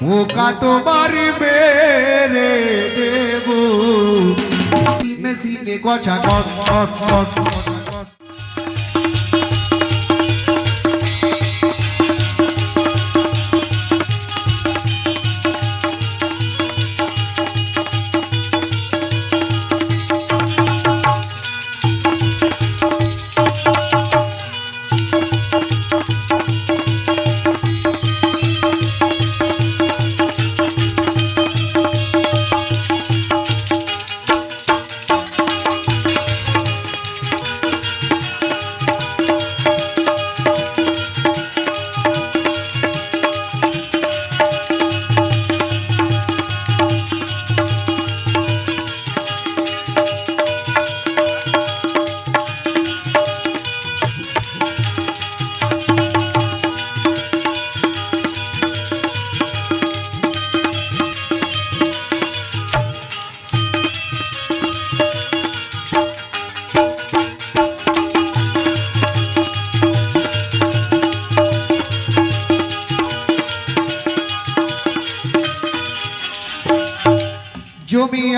পোকা তোমার মেরে দেব। মেশিনে কথা কস কস কস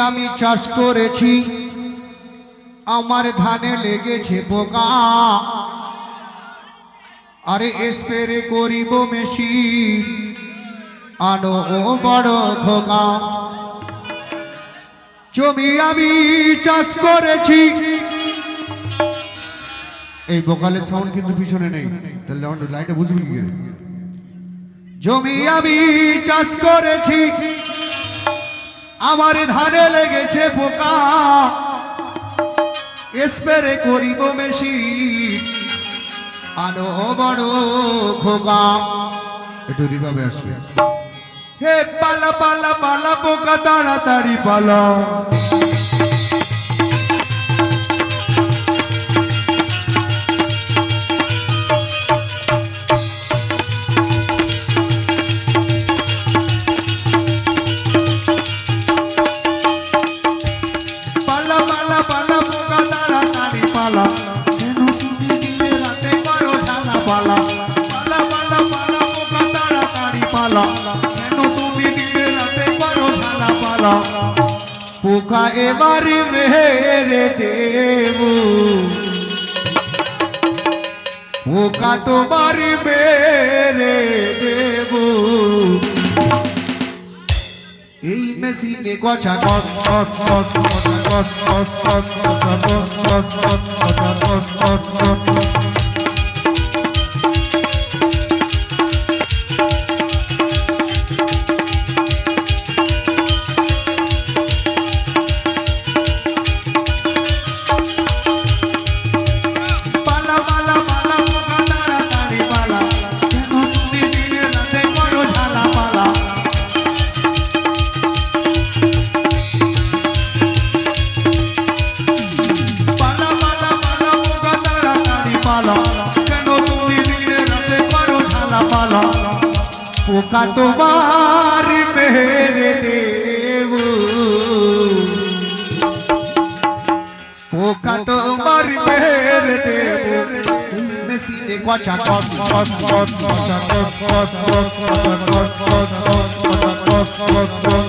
আমি চাষ করেছি। আমার ধানে লেগেছে পোকা। আরে স্প্রে করিব মেশিন। আনো ও বড় খোকা জমি আমি চাষ করেছি। এই বোকালের সাউন্ড কিন্তু পিছনে নেই। তাহলে লাইনটা বুঝবি কি জমি আমি চাষ করেছি। আমার ধানে লেগেছে পোকা। স্প্রে করিব মেশিন আনো বড় খোকা। একটু রিভাবে আসবে। হে পালা পালা পালা, পোকা, তাড়াতাড়ি পালা। তাড়াতাড়ি পালা কেন তুমি দিনে রাতে করো ঝালা পালা পোকা এবারে মেরে দেব পোকা তোমার মেরে দেব এই মেশিনে কথা কস কস কস কথা কস কস কস কথা কস কস কস কথা কস কস কস পোকা তোমার মেরে দেব পোকা তোমার মেরে দেব মেশিনে কচা কস কস কস কচা কস কস কস কচা কস কস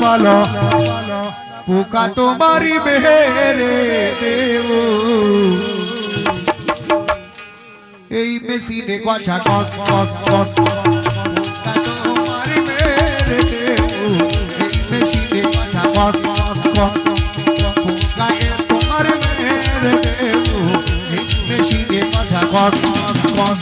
পালা পোকা তোমারই মেরে দেব। এই মেশিনে কথা কস কস কস পোকা তোমার মেরে দেব। এই মেশিনে কস কস কস পোকায় তোমার মেরে দেবো। এই মেশিনে কথা কস কস কস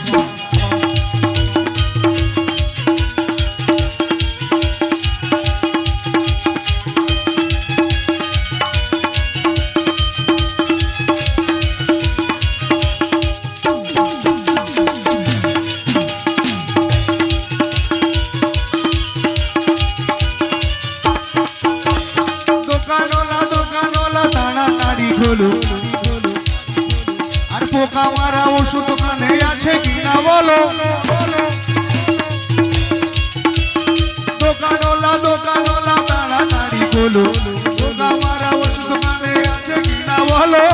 বলো। দোকানওয়ালা দোকানওয়ালা, তাড়াতাড়ি মারা ওষুধ দোকানে আছে কিনা বলো।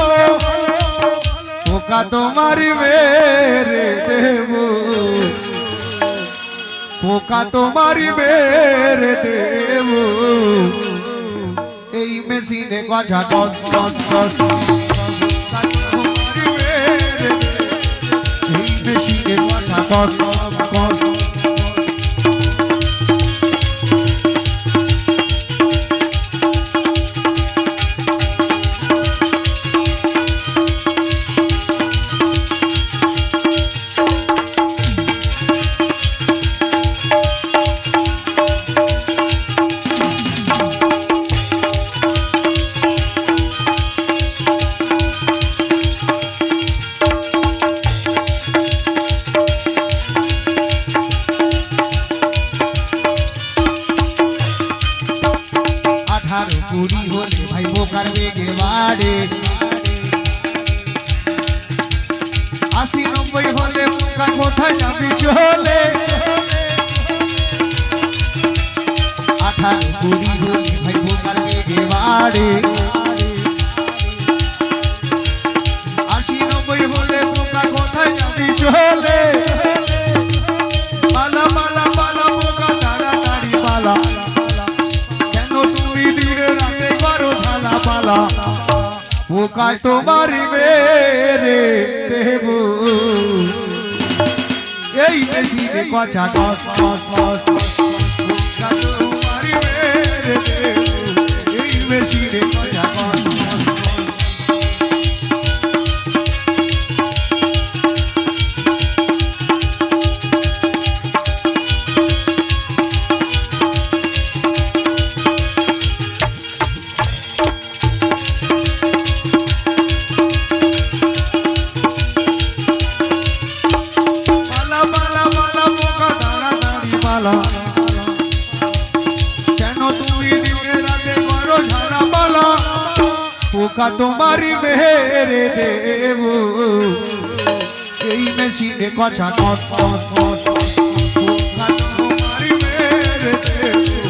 পোকা তোমার মেরে দেবো। পোকা তোমার মেরে দেবো। এই মেশিনে গজা গজ গজ গজ। মেশিনে আঠারো কুড়ি হলে ভাই বোকার বেগে বাড়ে। আশি নব্বই হলে পোকা কোথায় যাবি চলে। আঠারো কুড়ি হলে ভাই বোকার বেগে বাড়ে। পালা পোকায় তোমার মেরে দেব। এই মেশিনে কচা কস কস কস তোমার মেরে দেব। এই মেশিনে কচা পোকা তোমারই মেরে দেব। এই মেশিনে কথা কস মেরে দেব।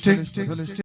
Hello hello hello stick